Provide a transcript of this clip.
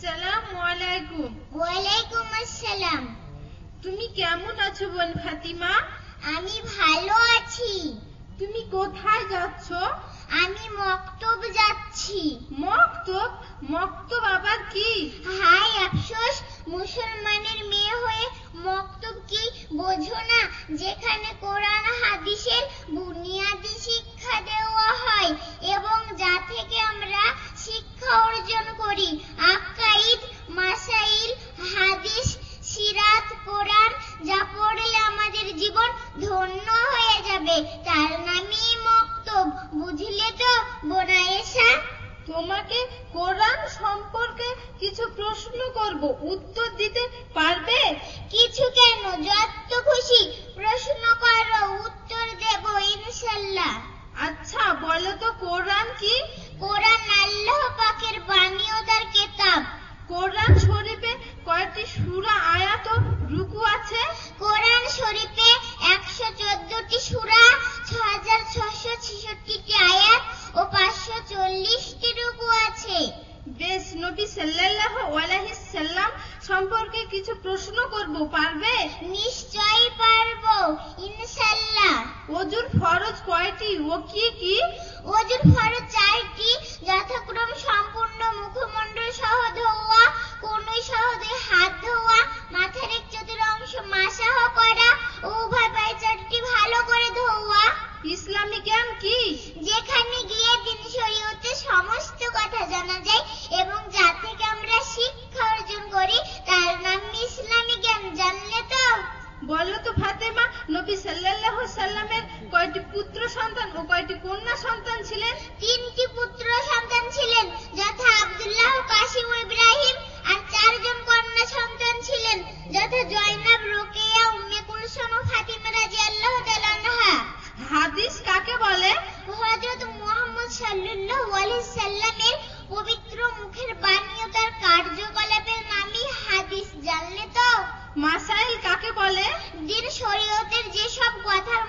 আসসালামু আলাইকুম ওয়ালাইকুম আসসালাম তুমি কেমন আছো বোন ফাতিমা? আমি ভালো আছি। তুমি কোথায় যাচ্ছ? আমি মক্তব যাচ্ছি। মক্তব ধন্য হয়ে যাবে। তার নামই মক্তব বুঝলে তো বোনায়েশা? তোমাকে কোরআন সম্পর্কে কিছু প্রশ্ন করব উত্তর দিতে পারবে? কিছু কেন? যত খুশি প্রশ্ন করো উত্তর দেব ইনশাল্লাহ আচ্ছা বলো তো কোরআন কি কোরআন আল্লাহ পাকের বাণী ও তার কেতাব কোরআন শরীফে কয়টি সূরা আয়াত ও রুকু আছে কোরআন শরীফে একশো চোদ্দটি সুরা ছ হাজার ছশো ছেষট্টিটি আয়াত ও পাঁচশো চল্লিশটি রুকু আছে বেশ সাল্লাল্লাহু সাল্লাম সম্পর্কে কিছু প্রশ্ন করব পারবে? নিশ্চয়ই পারব ইনশাল্লাহ ওজুর ফরজ কয়টি ও কি কি? ওজুর ফরজ চারটি। সাল্লামের কয়টি পুত্র সন্তান ও কয়টি কন্যা সন্তান ছিলেন। তিনটি পুত্র সন্তান ছিলেন যথা আব্দুল্লাহ কাসিম ও ইব্রাহিম আর চারজন কন্যা সন্তান ছিলেন যথা জয়নাব রোকেয়া উম্মে কুলসুম ও ফাতিমা রাদিয়াল্লাহু তাআলা আনহা। হাদিস কাকে বলে? হযরত মুহাম্মদ সাল্লাল্লাহু আলাইহি সাল্লামের পবিত্র মুখের বাণী ও তার কার্যকলাপের নামই হাদিস। জানলে তো মাসাইল কাকে বলে? দিন শরীয়তের যেসব কথার